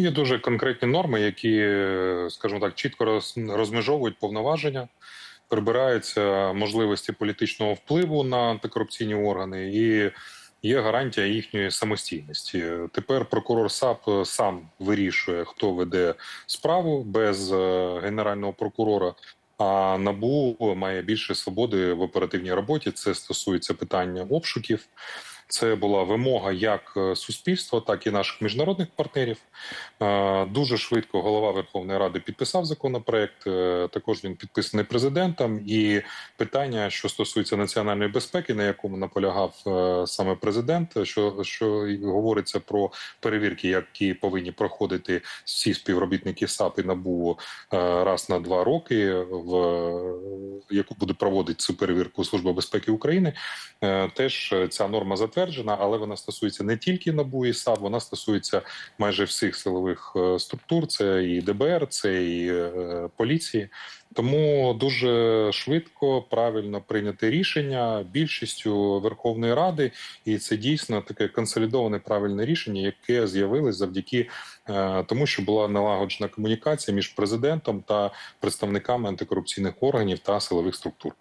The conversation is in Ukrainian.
Є дуже конкретні норми, які, скажімо так, чітко роз- розмежовують повноваження, прибираються можливості політичного впливу на антикорупційні органи і є гарантія їхньої самостійності. Тепер прокурор САП сам вирішує, хто веде справу без е, генерального прокурора. А набу має більше свободи в оперативній роботі. Це стосується питання обшуків. Це була вимога як е, суспільства, так і наших міжнародних партнерів. Е, Дуже швидко голова Верховної Ради підписав законопроект. е, Також він підписаний президентом. І питання, що стосується національної безпеки, на якому наполягав саме президент, що, що говориться про перевірки, які повинні проходити всі співробітники САП і НАБУ раз на два роки, в яку буде проводити цю перевірку Служба безпеки України. Теж ця норма затверджена, але вона стосується не тільки НАБУ і САП, вона стосується майже всіх силових е, структур. Це і ДБР, це і е, поліції. Тому дуже швидко правильно прийняте рішення більшістю Верховної Ради, і це дійсно таке консолідоване правильне рішення, яке з'явилось завдяки е, тому, що була налагоджена комунікація між президентом та представниками антикорупційних органів та силових структур.